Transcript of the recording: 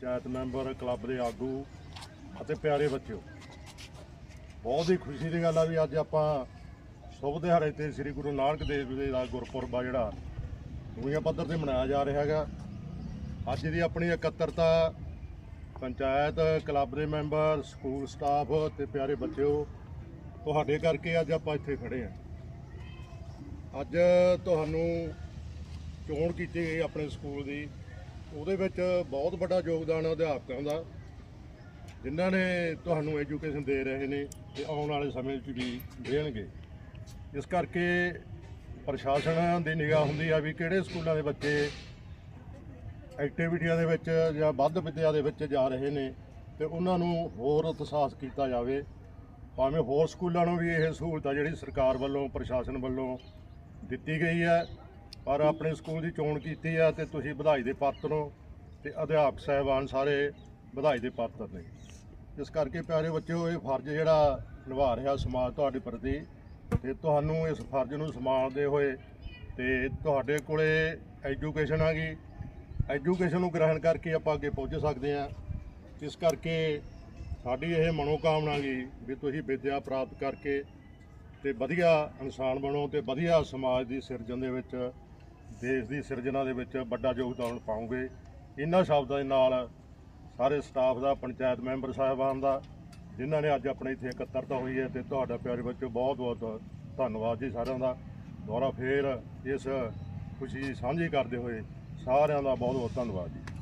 Panchayat member, club ਦੇ ਆਗੂ ਅਤੇ ਪਿਆਰੇ ਬੱਚਿਓ, ਬਹੁਤ ਹੀ ਖੁਸ਼ੀ ਦੀ ਗੱਲ ਆ ਵੀ ਅੱਜ ਆਪਾਂ ਸ਼ੁਭ ਦਿਹਾੜੇ ਤੇ ਸ੍ਰੀ ਗੁਰੂ ਨਾਨਕ ਦੇਵ ਜੀ ਦਾ ਗੁਰਪੁਰਬ ਆ ਜਿਹੜਾ ਦੁਨੀਆ ਪੱਧਰ ਤੇ ਮਨਾਇਆ ਜਾ ਰਿਹਾ ਹੈਗਾ। ਅੱਜ ਦੀ ਆਪਣੀ ਇਕੱਤਰਤਾ ਪੰਚਾਇਤ, ਕਲੱਬ ਦੇ ਮੈਂਬਰ, ਸਕੂਲ ਸਟਾਫ ਤੇ ਪਿਆਰੇ ਬੱਚਿਓ, ਤੁਹਾਡੇ ਕਰਕੇ ਅੱਜ ਆਪਾਂ ਇੱਥੇ ਖੜੇ ਆ ਅੱਜ ਤੁਹਾਨੂੰ ਚੋਣ ਕੀਤੀ ਗਈ ਆਪਣੇ ਸਕੂਲ ਦੀ। ਉਹਦੇ ਵਿੱਚ ਬਹੁਤ ਵੱਡਾ ਯੋਗਦਾਨ ਅਧਿਆਪਕਾਂ ਦਾ, ਜਿਨ੍ਹਾਂ ਨੇ ਤੁਹਾਨੂੰ ਐਜੂਕੇਸ਼ਨ ਦੇ ਰਹੇ ਨੇ ਤੇ ਆਉਣ ਵਾਲੇ ਸਮੇਂ ਵਿੱਚ ਵੀ ਦੇਣਗੇ। ਇਸ ਕਰਕੇ ਪ੍ਰਸ਼ਾਸਨ ਦੀ ਨਿਗਾਹ ਹੁੰਦੀ ਆ ਵੀ ਕਿਹੜੇ ਸਕੂਲਾਂ ਦੇ ਬੱਚੇ ਐਕਟੀਵਿਟੀਆਂ ਦੇ ਵਿੱਚ ਜਾਂ ਵੱਧ ਵਿਦਿਆ ਦੇ ਵਿੱਚ ਜਾ ਰਹੇ ਨੇ ਤੇ ਉਹਨਾਂ ਨੂੰ ਹੋਰ ਉਤਸ਼ਾਹਿਤ ਕੀਤਾ ਜਾਵੇ। ਭਾਵੇਂ ਹੋਰ ਸਕੂਲਾਂ ਨੂੰ ਵੀ ਇਹ ਸਹੂਲਤ ਆ ਜਿਹੜੀ ਸਰਕਾਰ ਵੱਲੋਂ, ਪ੍ਰਸ਼ਾਸਨ ਵੱਲੋਂ ਦਿੱਤੀ ਗਈ ਹੈ ਪਰ ਆਪਣੇ ਸਕੂਲ ਦੀ ਚੋਣ ਕੀਤੀ ਹੈ ਤੇ ਤੁਸੀਂ ਵਧਾਈ ਦੇ ਪਾਤਰ ਹੋ ਤੇ ਅਧਿਆਪਕ ਸਹਿਬਾਨ ਸਾਰੇ ਵਧਾਈ ਦੇ ਪਾਤਰ ਨੇ। ਇਸ ਕਰਕੇ ਪਿਆਰੇ ਬੱਚਿਓ, ਇਹ ਫਰਜ਼ ਜਿਹੜਾ ਨਿਭਾ ਰਿਹਾ ਸਮਾਜ ਤੁਹਾਡੇ ਪ੍ਰਤੀ ਤੇ ਤੁਹਾਨੂੰ ਇਸ ਫਰਜ਼ ਨੂੰ ਸੰਭਾਲਦੇ ਹੋਏ ਤੇ ਤੁਹਾਡੇ ਕੋਲੇ ਐਜੂਕੇਸ਼ਨ ਆ ਗਈ। ਐਜੂਕੇਸ਼ਨ ਨੂੰ ਗ੍ਰਹਿਣ ਕਰਕੇ ਆਪਾਂ ਅੱਗੇ ਪਹੁੰਚ ਸਕਦੇ ਹਾਂ ਇਸ ਕਰਕੇ ਸਾਡੀ ਇਹ ਮਨੋਕਾਮਨਾ ਗਈ ਵੀ ਤੁਸੀਂ ਵਿਦਿਆ ਪ੍ਰਾਪਤ ਕਰਕੇ ਤੇ ਵਧੀਆ ਇਨਸਾਨ ਬਣੋ ਤੇ ਵਧੀਆ ਸਮਾਜ ਦੀ ਸਿਰਜਣ ਦੇ ਵਿੱਚ ਦੇਸ਼ ਦੀ ਸਿਰਜਣਾ ਦੇ ਵਿੱਚ ਵੱਡਾ ਯੋਗਦਾਨ ਪਾਉਂਗੇ। ਇਹਨਾਂ ਸ਼ਬਦਾਂ ਦੇ ਨਾਲ ਸਾਰੇ ਸਟਾਫ ਦਾ, ਪੰਚਾਇਤ ਮੈਂਬਰ ਸਾਹਿਬਾਨ ਦਾ, ਜਿਨ੍ਹਾਂ ਨੇ ਅੱਜ ਆਪਣੇ ਇੱਥੇ ਇਕੱਤਰਤਾ ਹੋਈ ਹੈ ਤੇ ਤੁਹਾਡਾ ਪਿਆਰੇ ਬੱਚੋ ਬਹੁਤ ਬਹੁਤ ਧੰਨਵਾਦ ਜੀ ਸਾਰਿਆਂ ਦਾ। ਦੁਬਾਰਾ ਫੇਰ ਇਸ ਖੁਸ਼ੀ ਸਾਂਝੀ ਕਰਦੇ ਹੋਏ ਸਾਰਿਆਂ ਦਾ ਬਹੁਤ ਬਹੁਤ ਧੰਨਵਾਦ ਜੀ।